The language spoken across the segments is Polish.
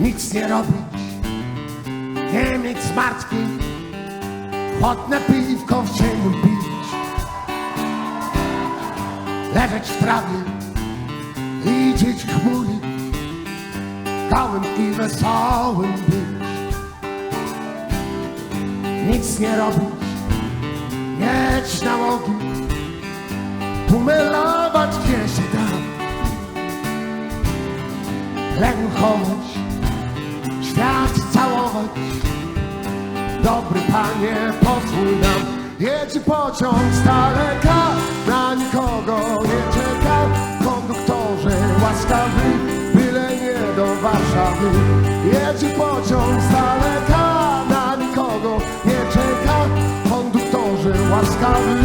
nic nie robić, nie mieć zmartwień, chłodne piwko w cieniu pić, leżeć w trawie, liczyć chmury, gołym i wesołym być, nic nie robić, mieć nałogi, tumelować gdzie się da, lękować. Dobry panie, pozwól nam, jedzie pociąg z daleka, na nikogo nie czeka. Konduktorze łaskawy, byle nie do Warszawy. Jedzie pociąg z daleka, na nikogo nie czeka. Konduktorze łaskawy,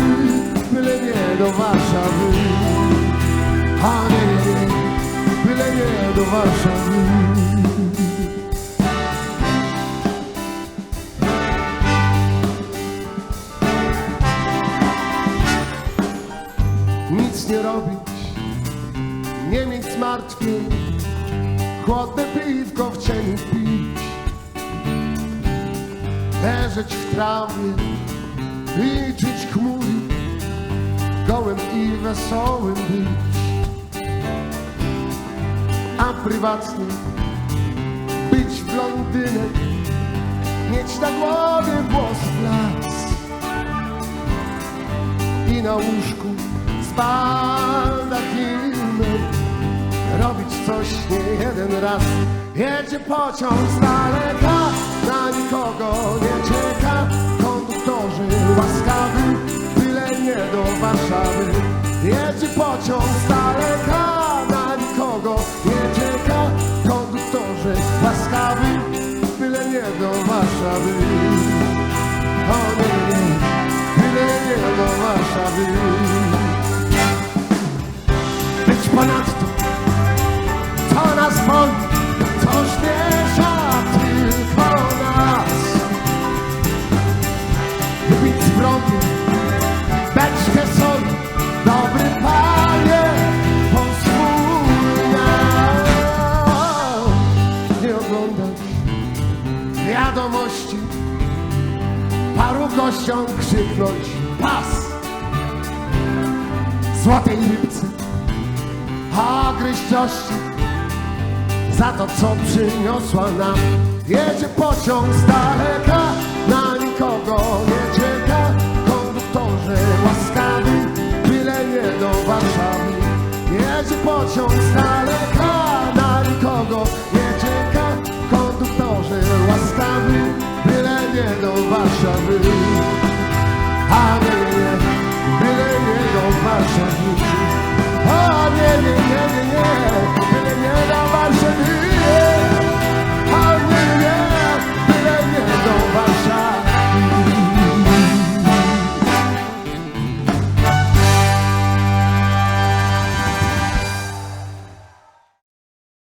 byle nie do Warszawy. A nie, nie, nie, byle nie do Warszawy. Nie robić, nie mieć zmartwień, chłodne piwko w cieniu pić, leżeć w trawie, liczyć chmury, gołym i wesołym być, a prywatnie być w Londynie, mieć na głowie włos w las i na łóżku z baldachimem robić coś nie jeden raz. Jedzie pociąg z daleka, na nikogo nie czeka. Konduktorzy łaskawy, byle nie do Warszawy. Jedzie pociąg z daleka, na nikogo nie czeka. Konduktorzy łaskawy, byle nie do Warszawy. Ponadto, co nas boli, co śmiesza tylko nas. Wypić z beczkę soli, dobry panie, pozwól nam nie oglądać wiadomości, paru gościom krzyknąć pas złotej rybce, a gryźciości za to, co przyniosła nam. Jedzie pociąg z daleka, na nikogo nie czeka. Konduktorze łaskawy, byle nie do Warszawy. Jedzie pociąg z daleka,